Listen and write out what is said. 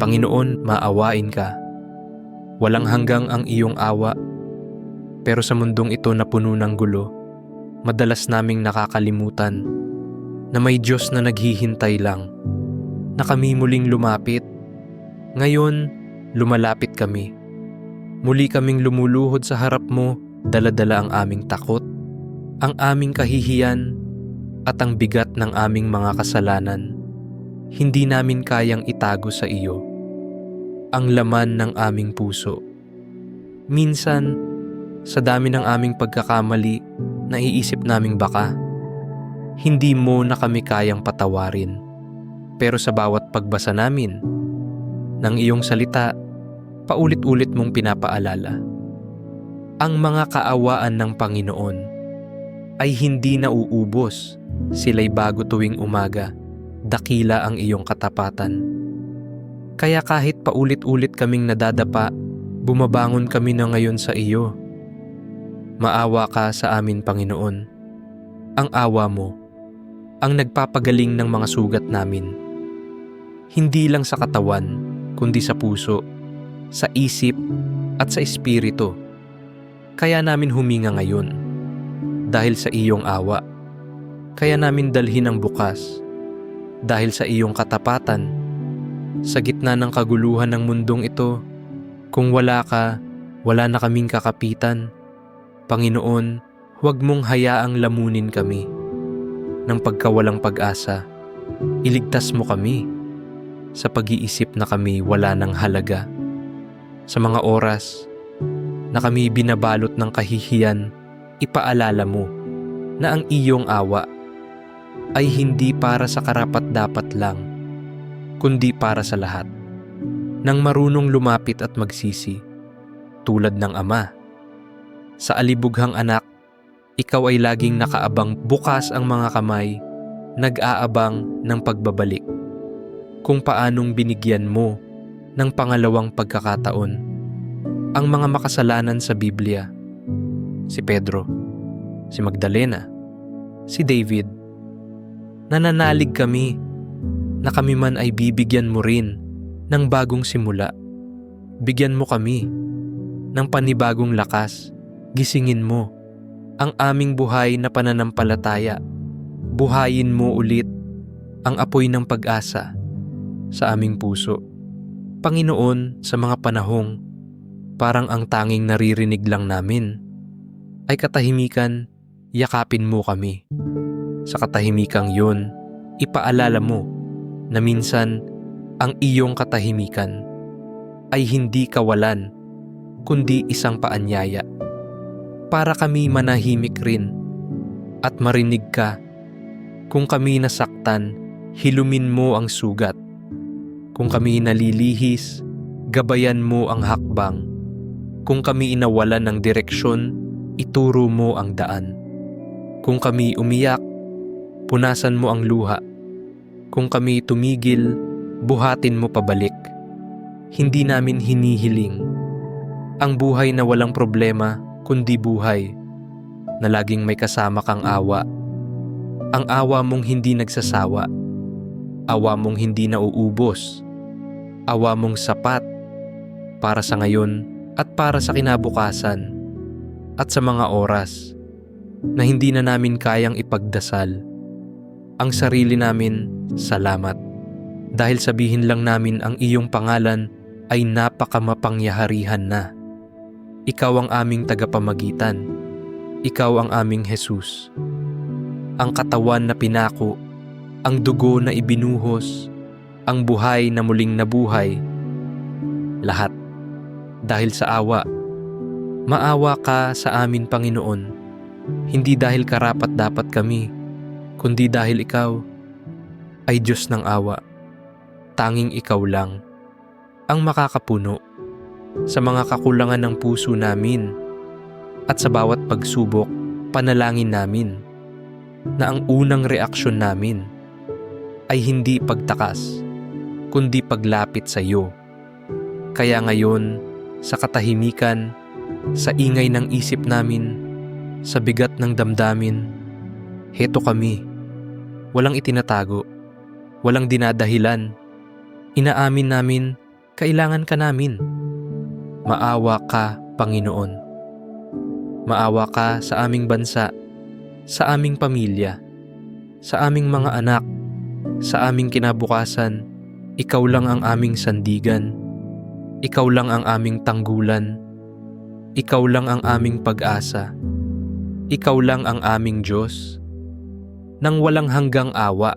Panginoon, maawain ka. Walang hanggang ang iyong awa, pero sa mundong ito na puno ng gulo, madalas naming nakakalimutan na may Diyos na naghihintay lang, na kami muling lumapit. Ngayon, lumalapit kami. Muli kaming lumuluhod sa harap mo, daladala ang aming takot, ang aming kahihiyan, at ang bigat ng aming mga kasalanan. Hindi namin kayang itago sa iyo ang laman ng aming puso. Minsan, sa dami ng aming pagkakamali, naiisip naming baka, hindi mo na kami kayang patawarin. Pero sa bawat pagbasa namin ng iyong salita, paulit-ulit mong pinapaalala. Ang mga kaawaan ng Panginoon ay hindi nauubos. Sila'y bago tuwing umaga. Dakila ang iyong katapatan. Kaya kahit paulit-ulit kaming nadadapa, bumabangon kami na ngayon sa iyo. Maawa ka sa amin, Panginoon. Ang awa mo, ang nagpapagaling ng mga sugat namin. Hindi lang sa katawan, kundi sa puso, sa isip, at sa espiritu. Kaya namin huminga ngayon, dahil sa iyong awa. Kaya namin dalhin ang bukas, dahil sa iyong katapatan. Sa gitna ng kaguluhan ng mundong ito, kung wala ka, wala na kaming kakapitan. Panginoon, huwag mong hayaang lamunin kami. Ng pagkawalang pag-asa, iligtas mo kami sa pag-iisip na kami wala ng halaga. Sa mga oras na kami binabalot ng kahihiyan, ipaalala mo na ang iyong awa ay hindi para sa karapat-dapat lang, kundi para sa lahat. Nang marunong lumapit at magsisi, tulad ng ama. Sa alibughang anak, ikaw ay laging nakaabang bukas ang mga kamay, nag-aabang ng pagbabalik. Kung paanong binigyan mo ng pangalawang pagkakataon ang mga makasalanan sa Biblia. Si Pedro, si Magdalena, si David. Nananalig kami na kami man ay bibigyan mo rin ng bagong simula. Bigyan mo kami ng panibagong lakas. Gisingin mo ang aming buhay na pananampalataya. Buhayin mo ulit ang apoy ng pag-asa sa aming puso. Panginoon, sa mga panahong parang ang tanging naririnig lang namin ay katahimikan, yakapin mo kami. Sa katahimikang yun, ipaalala mo na minsan ang iyong katahimikan ay hindi kawalan kundi isang paanyaya para kami manahimik rin at marinig ka. Kung kami nasaktan, hilumin mo ang sugat. Kung kami nalilihis, gabayan mo ang hakbang. Kung kami inawalan ng direksyon, ituro mo ang daan. Kung kami umiyak, punasan mo ang luha. Kung kami tumigil, buhatin mo pabalik. Hindi namin hinihiling ang buhay na walang problema kundi buhay na laging may kasama kang awa. Ang awa mong hindi nagsasawa. Awa mong hindi nauubos. Awa mong sapat para sa ngayon at para sa kinabukasan at sa mga oras na hindi na namin kayang ipagdasal. Ang sarili namin, salamat. Dahil sabihin lang namin ang iyong pangalan ay napakamapangyaharihan na. Ikaw ang aming tagapamagitan. Ikaw ang aming Jesus. Ang katawan na pinako, ang dugo na ibinuhos, ang buhay na muling nabuhay. Lahat. Dahil sa awa. Maawa ka sa amin, Panginoon. Hindi dahil karapat dapat kami, kundi dahil ikaw ay Diyos ng awa. Tanging ikaw lang ang makakapuno sa mga kakulangan ng puso namin at sa bawat pagsubok, panalangin namin na ang unang reaksyon namin ay hindi pagtakas, kundi paglapit sa iyo. Kaya ngayon, sa katahimikan, sa ingay ng isip namin, sa bigat ng damdamin, heto kami. Walang itinatago, walang dinadahilan. Inaamin namin Kailangan ka namin. Maawa ka, Panginoon. Maawa ka sa aming bansa, sa aming pamilya, sa aming mga anak, sa aming kinabukasan. Ikaw lang ang aming sandigan. Ikaw lang ang aming tanggulan. Ikaw lang ang aming pag-asa. Ikaw lang ang aming Diyos. Nang walang hanggang awa.